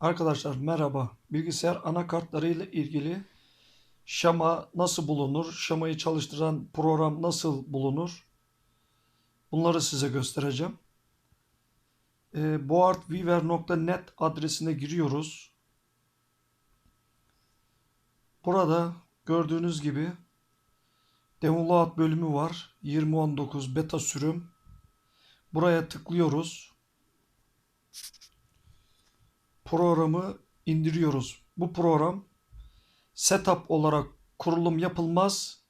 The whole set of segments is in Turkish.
Arkadaşlar merhaba. Bilgisayar anakartları ile ilgili şema nasıl bulunur? Şemayı çalıştıran program nasıl bulunur? Bunları size göstereceğim. E, boardweaver.net adresine giriyoruz. Burada gördüğünüz gibi download bölümü var. 2019 beta sürüm. Buraya tıklıyoruz programı indiriyoruz. Bu program setup olarak kurulum yapılmaz.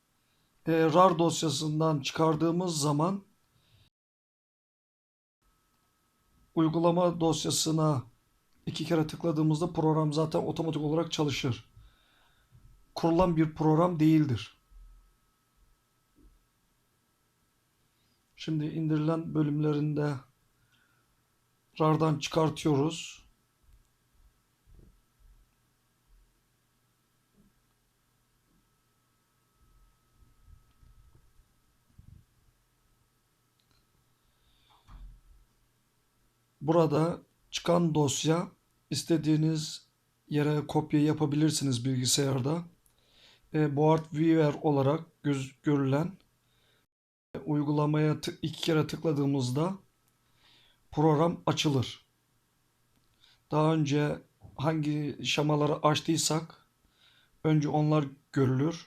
E, RAR dosyasından çıkardığımız zaman uygulama dosyasına iki kere tıkladığımızda program zaten otomatik olarak çalışır. Kurulan bir program değildir. Şimdi indirilen bölümlerinde RAR'dan çıkartıyoruz. Burada çıkan dosya istediğiniz yere kopya yapabilirsiniz bilgisayarda. E, Boardweaver olarak göz, görülen e, uygulamaya iki kere tıkladığımızda program açılır. Daha önce hangi şemaları açtıysak önce onlar görülür.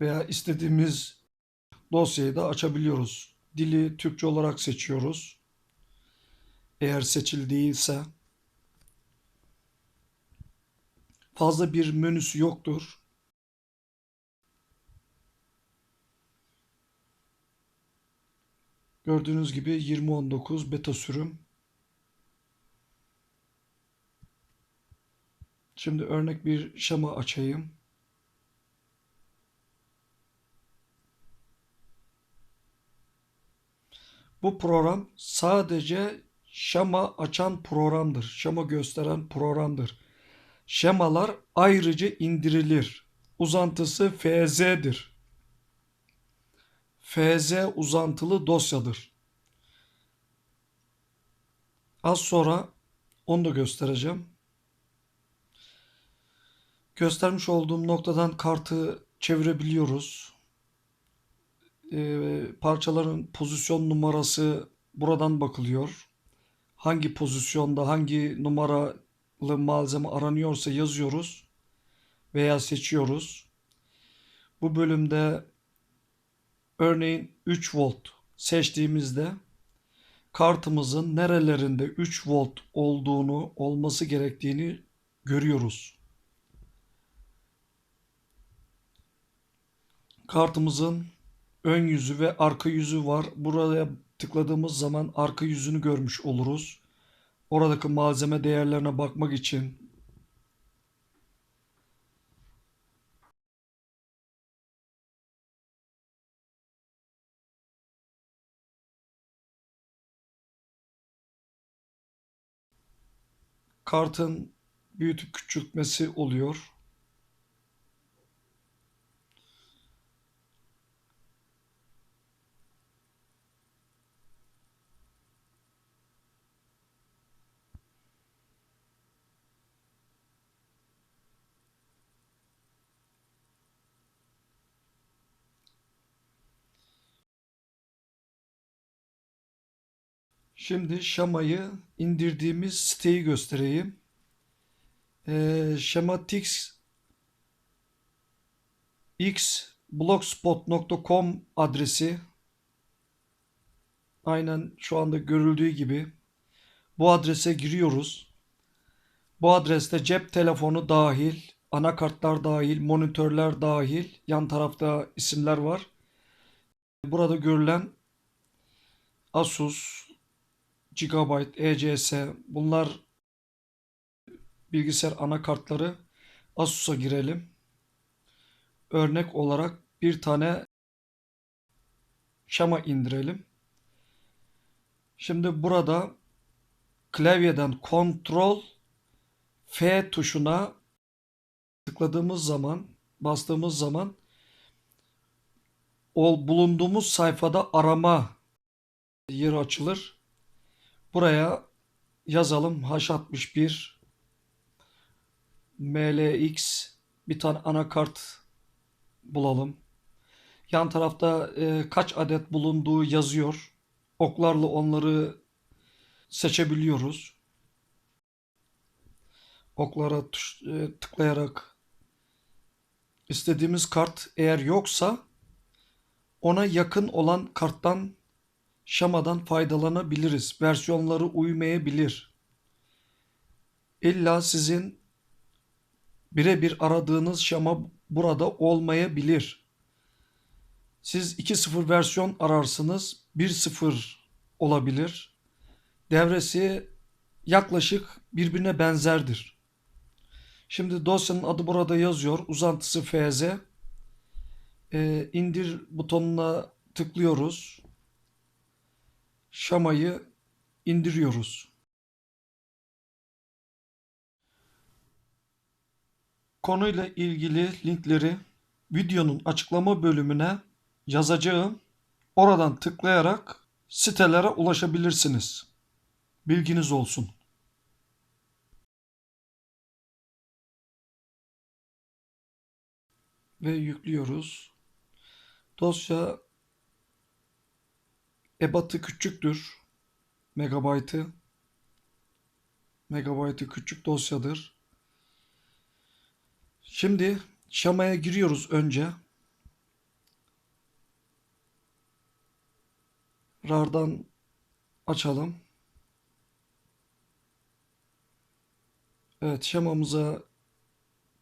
Veya istediğimiz dosyayı da açabiliyoruz. Dili Türkçe olarak seçiyoruz. Eğer seçili değilse fazla bir menüsü yoktur. Gördüğünüz gibi 2019 beta sürüm. Şimdi örnek bir şema açayım. Bu program sadece şema açan programdır. Şema gösteren programdır. Şemalar ayrıca indirilir. Uzantısı FZ'dir. FZ uzantılı dosyadır. Az sonra onu da göstereceğim. Göstermiş olduğum noktadan kartı çevirebiliyoruz. Ee, parçaların pozisyon numarası buradan bakılıyor. Hangi pozisyonda hangi numaralı malzeme aranıyorsa yazıyoruz veya seçiyoruz. Bu bölümde örneğin 3 volt seçtiğimizde kartımızın nerelerinde 3 volt olduğunu olması gerektiğini görüyoruz. Kartımızın ön yüzü ve arka yüzü var. Buraya tıkladığımız zaman arka yüzünü görmüş oluruz. Oradaki malzeme değerlerine bakmak için kartın büyütüp küçültmesi oluyor. Şimdi şamayı indirdiğimiz siteyi göstereyim. Ee, Schematics xblogspot.com adresi aynen şu anda görüldüğü gibi bu adrese giriyoruz. Bu adreste cep telefonu dahil, anakartlar dahil, monitörler dahil, yan tarafta isimler var. Burada görülen Asus, Gigabyte, ECS bunlar bilgisayar anakartları. Asus'a girelim. Örnek olarak bir tane şema indirelim. Şimdi burada klavyeden Ctrl F tuşuna tıkladığımız zaman, bastığımız zaman o bulunduğumuz sayfada arama yeri açılır. Buraya yazalım. H61 MLX bir tane anakart bulalım. Yan tarafta e, kaç adet bulunduğu yazıyor. Oklarla onları seçebiliyoruz. Oklara tuş, e, tıklayarak istediğimiz kart eğer yoksa ona yakın olan karttan şamadan faydalanabiliriz. Versiyonları uymayabilir. İlla sizin birebir aradığınız şama burada olmayabilir. Siz 2.0 versiyon ararsınız. 1.0 olabilir. Devresi yaklaşık birbirine benzerdir. Şimdi dosyanın adı burada yazıyor. Uzantısı FZ. Ee, indir butonuna tıklıyoruz. Şamayı indiriyoruz. Konuyla ilgili linkleri videonun açıklama bölümüne yazacağım. Oradan tıklayarak sitelere ulaşabilirsiniz. Bilginiz olsun. Ve yüklüyoruz. Dosya ebatı küçüktür. Megabaytı. Megabaytı küçük dosyadır. Şimdi şamaya giriyoruz önce. RAR'dan açalım. Evet şemamıza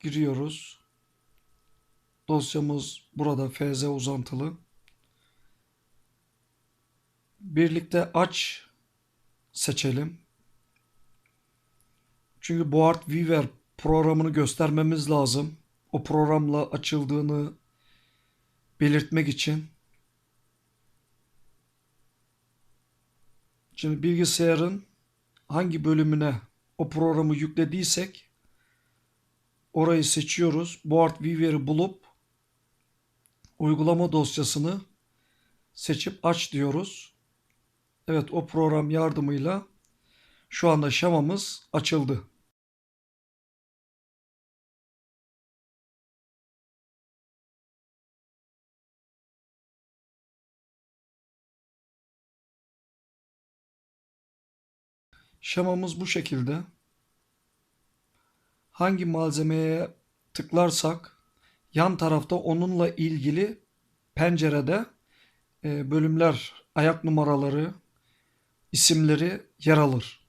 giriyoruz. Dosyamız burada FZ uzantılı. Birlikte aç seçelim. Çünkü Board Weaver programını göstermemiz lazım. O programla açıldığını belirtmek için. Şimdi bilgisayarın hangi bölümüne o programı yüklediysek orayı seçiyoruz. Board Weaver'ı bulup uygulama dosyasını seçip aç diyoruz. Evet o program yardımıyla şu anda şemamız açıldı. Şemamız bu şekilde. Hangi malzemeye tıklarsak yan tarafta onunla ilgili pencerede e, bölümler, ayak numaraları, isimleri yer alır.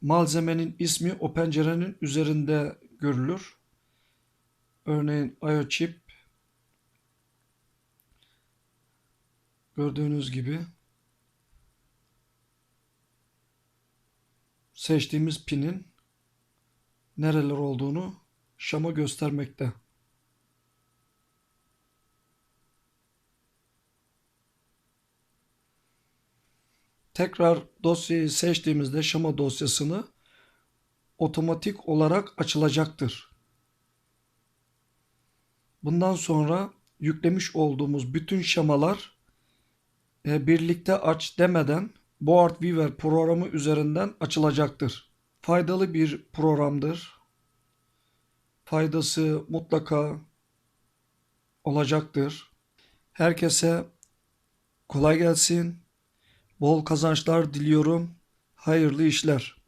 Malzemenin ismi o pencerenin üzerinde görülür. Örneğin IOChip gördüğünüz gibi seçtiğimiz pinin nereler olduğunu Şam'a göstermekte. Tekrar dosyayı seçtiğimizde Şama dosyasını otomatik olarak açılacaktır. Bundan sonra yüklemiş olduğumuz bütün şemalar e, birlikte aç demeden Board Weaver programı üzerinden açılacaktır. Faydalı bir programdır. Faydası mutlaka olacaktır. Herkese kolay gelsin. Bol kazançlar diliyorum. Hayırlı işler.